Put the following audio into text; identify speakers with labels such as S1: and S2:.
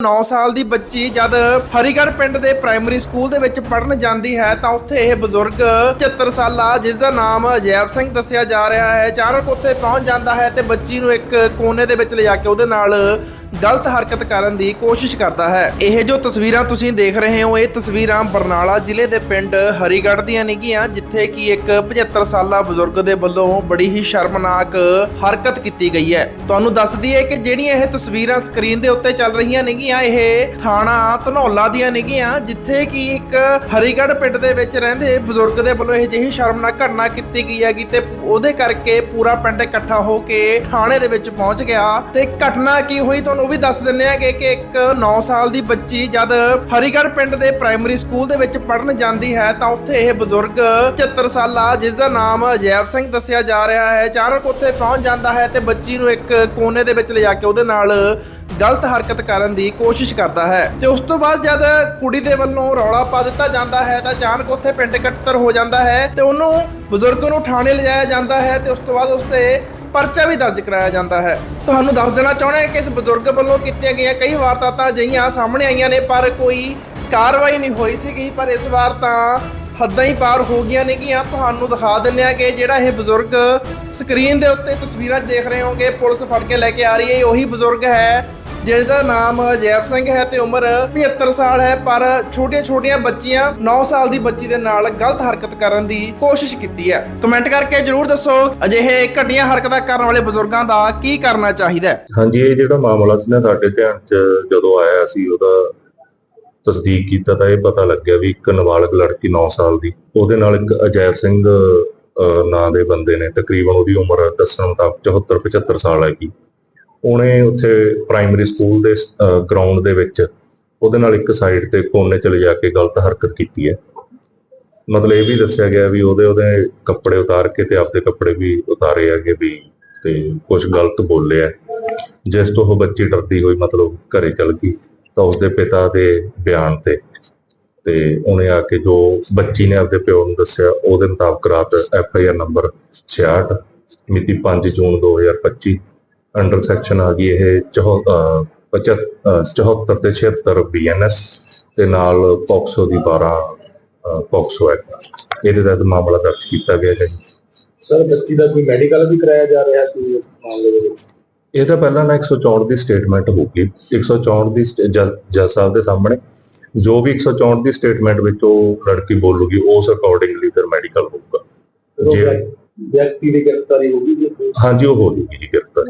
S1: 9 ਸਾਲ ਦੀ ਬੱਚੀ ਜਦ ਹਰੀਗੜ੍ਹ ਪਿੰਡ ਦੇ ਪ੍ਰਾਇਮਰੀ ਸਕੂਲ ਦੇ ਵਿੱਚ ਪੜ੍ਹਨ ਜਾਂਦੀ ਹੈ ਤਾਂ ਉੱਥੇ ਇਹ ਬਜ਼ੁਰਗ 75 ਸਾਲਾ, ਜਿਸ ਦਾ ਨਾਮ ਅਜੈਬ ਸਿੰਘ ਦੱਸਿਆ ਜਾ ਰਿਹਾ ਹੈ ਅਚਾਨਕ ਉੱਥੇ ਪਹੁੰਚ ਜਾਂਦਾ ਹੈ ਤੇ ਬੱਚੀ ਨੂੰ ਇੱਕ ਕੋਨੇ ਦੇ ਵਿੱਚ ਲਿਜਾ ਕੇ ਉਹਦੇ ਨਾਲ ਗਲਤ ਹਰਕਤ ਕਰਨ ਦੀ ਕੋਸ਼ਿਸ਼ ਕਰਦਾ ਹੈ। ਇਹ ਜੋ ਤਸਵੀਰਾਂ ਤੁਸੀਂ ਦੇਖ ਰਹੇ ਹੋ, ਇਹ ਤਸਵੀਰਾਂ ਬਰਨਾਲਾ ਜ਼ਿਲ੍ਹੇ ਦੇ ਪਿੰਡ ਹਰੀਗੜ੍ਹ ਦੀਆਂ ਨੇਗੀਆਂ, ਜਿੱਥੇ ਕਿ ਇੱਕ 75 ਸਾਲਾ ਬਜ਼ੁਰਗ ਦੇ ਵੱਲੋਂ ਬੜੀ ਹੀ ਸ਼ਰਮਨਾਕ ਹਰਕਤ ਕੀਤੀ ਗਈ ਹੈ। ਤੁਹਾਨੂੰ ਦੱਸ ਦਈਏ ਕਿ ਜਿਹੜੀਆਂ ਇਹ ਤਸਵੀਰਾਂ ਸਕਰੀਨ ਦੇ ਉੱਤੇ ਚੱਲ ਰਹੀਆਂ ਨੇਗੀਆਂ ਇਹ ਥਾਣਾ ਧਨੌਲਾ ਦੀਆਂ ਨੇਗੀਆਂ, ਜਿੱਥੇ ਕਿ ਇੱਕ ਹਰੀਗੜ੍ਹ ਪਿੰਡ ਦੇ ਵਿੱਚ ਰਹਿੰਦੇ ਬਜ਼ੁਰਗ ਦੇ ਵੱਲੋਂ ਇਹ ਜਿਹੀ ਸ਼ਰਮਨਾਕ ਘਟਨਾ ਕੀਤੀ ਗਈ ਹੈਗੀ ਤੇ ਉਹਦੇ ਕਰਕੇ ਪੂਰਾ ਪਿੰਡ ਇਕੱਠਾ ਹੋ ਕੇ ਥਾਣੇ ਦੇ ਵਿੱਚ ਪਹੁੰਚ ਗਿਆ। ਤੇ ਘਟਨਾ ਕੀ ਹੋਈ ਤੁਹਾਨੂੰ ਉਹ ਵੀ ਦੱਸ ਦਿੰਨੇ ਆਗੇ ਕਿ ਇੱਕ 9 ਸਾਲ ਦੀ ਬੱਚੀ ਜਦ ਹਰੀਗੜ੍ਹ ਪਿੰਡ ਦੇ ਪ੍ਰਾਇਮਰੀ ਸਕੂਲ ਦੇ ਵਿੱਚ ਪੜ੍ਹਨ ਜਾਂਦੀ ਹੈ ਤਾਂ ਉੱਥੇ ਇਹ ਬਜ਼ੁਰਗ 75 ਸਾਲਾ ਜਿਸ ਦਾ ਨਾਮ ਅਜੈਬ ਸਿੰਘ ਦੱਸਿਆ ਜਾ ਰਿਹਾ ਹੈ, ਅਚਾਨਕ ਉੱਥੇ ਪਹੁੰਚ ਜਾਂਦਾ ਹੈ ਤੇ ਬੱਚੀ ਨੂੰ ਇੱਕ ਕੋਨੇ ਦੇ ਵਿੱਚ ਲਿਜਾ ਕੇ ਉਹਦੇ ਨਾਲ ਗਲਤ ਹਰਕਤ ਕਰਨ ਦੀ ਕੋਸ਼ਿਸ਼ ਕਰਦਾ ਹੈ ਤੇ ਉਸ ਤੋਂ ਬਾਅਦ ਜਦ ਕੁੜੀ ਦੇ ਵੱਲੋਂ ਰੌਲਾ ਪਾ ਦਿੱਤਾ ਜਾਂਦਾ ਹੈ ਤਾਂ ਅਚਾਨਕ ਉੱਥੇ ਪਿੰਡ ਇਕੱਤਰ ਹੋ ਜਾਂਦਾ ਹੈ ਤੇ ਉਹਨੂੰ ਬਜ਼ੁਰਗ ਨੂੰ ਥਾਣੇ ਲਿਜਾਇਆ ਜਾਂਦਾ ਹੈ ਤੇ ਉਸ ਤੋਂ ਬਾਅਦ ਉਸ ਤੇ ਪਰਚਾ ਵੀ ਦਰਜ ਕਰਾਇਆ ਜਾਂਦਾ ਹੈ। ਤੁਹਾਨੂੰ ਦੱਸ ਦੇਣਾ ਚਾਹੁੰਦਾ ਹਾਂ ਕਿ ਇਸ ਬਜ਼ੁਰਗ ਵੱਲੋਂ ਕੀਤੀਆਂ ਗਈਆਂ ਕਈ ਵਾਰਦਾਤਾਂ ਅਜਿਹੀਆਂ ਸਾਹਮਣੇ ਆਈਆਂ ਨੇ, ਪਰ ਕੋਈ ਕਾਰਵਾਈ ਨਹੀਂ ਹੋਈ ਸੀਗੀ, ਪਰ ਇਸ ਵਾਰ ਤਾਂ ਹੱਦਾਂ ਹੀ ਪਾਰ ਹੋ ਗਈਆਂ ਨੇਗੀਆਂ ਤੁਹਾਨੂੰ ਦਿਖਾ ਦਿੰਨੇ ਆ ਕਿ ਜਿਹੜਾ ਇਹ ਬਜ਼ੁਰਗ ਸਕਰੀਨ ਦੇ ਉੱਤੇ ਤਸਵੀਰਾਂ ਦੇਖ ਰਹੇ ਹੋਗੇ ਪੁਲਿਸ ਫੜ ਕੇ ਲੈ ਕੇ ਆ ਰਹੀ ਹੈ। ਉਹੀ ਬਜ਼ੁਰਗ ਹੈ ਜਿਸ ਦਾ ਨਾਮ ਅਜੈਬ ਸਿੰਘ ਹੈ ਤੇ ਉਮਰ 75 ਸਾਲ ਹੈ, ਪਰ ਛੋਟੀਆਂ-ਛੋਟੀਆਂ ਬੱਚੀਆਂ 9 ਸਾਲ ਦੀ ਬੱਚੀ ਦੇ ਨਾਲ ਗਲਤ ਹਰਕਤ ਕਰਨ ਦੀ ਕੋਸ਼ਿਸ਼ ਕੀਤੀ ਹੈ। ਕਮੈਂਟ ਕਰਕੇ ਜਰੂਰ ਦੱਸੋ, ਅਜਿਹੇ ਘਟੀਆਂ ਹਰਕਤਾਂ ਕਰਨ ਵਾਲੇ ਬਜ਼ੁਰਗਾਂ ਦਾ ਕੀ ਕਰਨਾ ਚਾਹੀਦਾ ਹੈ?
S2: ਹਾਂਜੀ, ਇਹ ਜਿਹੜਾ ਮਾਮਲਾ ਸੀ ਨਾ ਸਾਡੇ ਧਿਆਨ 'ਚ ਜਦੋਂ ਆਇਆ ਸੀ, ਉਹਦਾ ਤਸਦੀਕ ਕੀਤਾ ਤਾਂ ਇਹ ਪਤਾ ਲੱਗਿਆ ਵੀ ਇੱਕ ਨਾਬਾਲਗ ਲੜਕੀ 9 ਸਾਲ ਦੀ, ਉਹਦੇ ਨਾਲ ਇੱਕ ਅਜੈਬ ਸਿੰਘ ਨਾਂ ਦੇ ਬੰਦੇ ਨੇ, ਤਕਰੀਬਨ ਉਹਦੀ ਉਮਰ ਦੱਸਣ ਮੁਤਾਬਕ 74 75 ਸਾਲ ਹੈਗੀ। ਉਹਨੇ ਉੱਥੇ ਪ੍ਰਾਇਮਰੀ ਸਕੂਲ ਦੇ ਗਰਾਊਂਡ ਦੇ ਵਿੱਚ ਉਹਦੇ ਨਾਲ ਇੱਕ ਸਾਈਡ ਤੇ ਕੋਨੇ ਚਲੇ ਜਾ ਕੇ ਗਲਤ ਹਰਕਤ ਕੀਤੀ ਹੈ। ਮਤਲਬ ਇਹ ਵੀ ਦੱਸਿਆ ਗਿਆ ਵੀ ਉਹਦੇ ਉਹਦੇ ਕੱਪੜੇ ਉਤਾਰ ਕੇ ਤੇ ਆਪਦੇ ਕੱਪੜੇ ਵੀ ਉਤਾਰੇ ਹੈਗੇ ਵੀ ਤੇ ਕੁਝ ਗਲਤ ਬੋਲਿਆ। ਜਿਸ ਤੋਂ ਉਹ ਬੱਚੀ ਡਰਦੀ ਹੋਈ ਮਤਲਬ ਘਰੇ ਚਲ ਗਈ ਤਾਂ ਉਸਦੇ ਪਿਤਾ ਦੇ ਬਿਆਨ ਤੇ। ਤੇ ਉਹਨੇ ਆ ਕੇ ਜੋ ਬੱਚੀ ਨੇ ਆਪਦੇ ਪਿਓ ਨੂੰ ਦੱਸਿਆ, ਉਹਦੇ ਮੁਤਾਬਕ ਰਾਤ ਐਫ ਆਈ ਆਰ ਨੰਬਰ 66 ਮਿਤੀ 5 ਜੂਨ 2025 ਅੰਡਰ ਸੈਕਸ਼ਨ ਆ ਗਈ ਇਹ 74 74 ਤੇ 76 ਬੀਐਨਐਸ ਤੇ ਨਾਲ ਪੌਕਸੋ ਦੀ 12 ਅਹ, ਪੌਕਸੋ ਐਕਟ ਇਹਦੇ ਤਹਿਤ ਮਾਮਲਾ ਦਰਜ ਕੀਤਾ ਗਿਆ ਹੈ।
S3: ਸਰ ਬੱਚੀ ਦਾ ਕੋਈ ਮੈਡੀਕਲ ਵੀ ਕਰਾਇਆ ਜਾ ਰਿਹਾ ਸੀ ਇਸ ਮਾਮਲੇ ਦੇ ਵਿੱਚ?
S2: ਇਹ ਤਾਂ ਪਹਿਲਾਂ ਨਾ 164 ਦੀ ਸਟੇਟਮੈਂਟ ਹੋਊਗੀ 164 ਦੀ ਜੱਜ ਸਾਹਿਬ ਦੇ ਸਾਹਮਣੇ ਜੋ ਵੀ 164 ਦੀ ਸਟੇਟਮੈਂਟ ਵਿੱਚ ਉਹ ਲੜਕੀ ਬੋਲੂਗੀ ਉਸ ਅਕੋਰਡਿੰਗਲੀ ਫਿਰ ਮੈਡੀਕਲ ਹੋਊਗਾ। ਜੀ।
S3: ਵਿਅਕਤੀ ਦੀ ਗ੍ਰਿਫਤਾਰੀ ਹੋ ਗਈ ਜੀ?
S2: ਹਾਂਜੀ ਉਹ ਹੋ ਜੂਗੀ ਜੀ ਗ੍ਰਿਫਤਾਰ।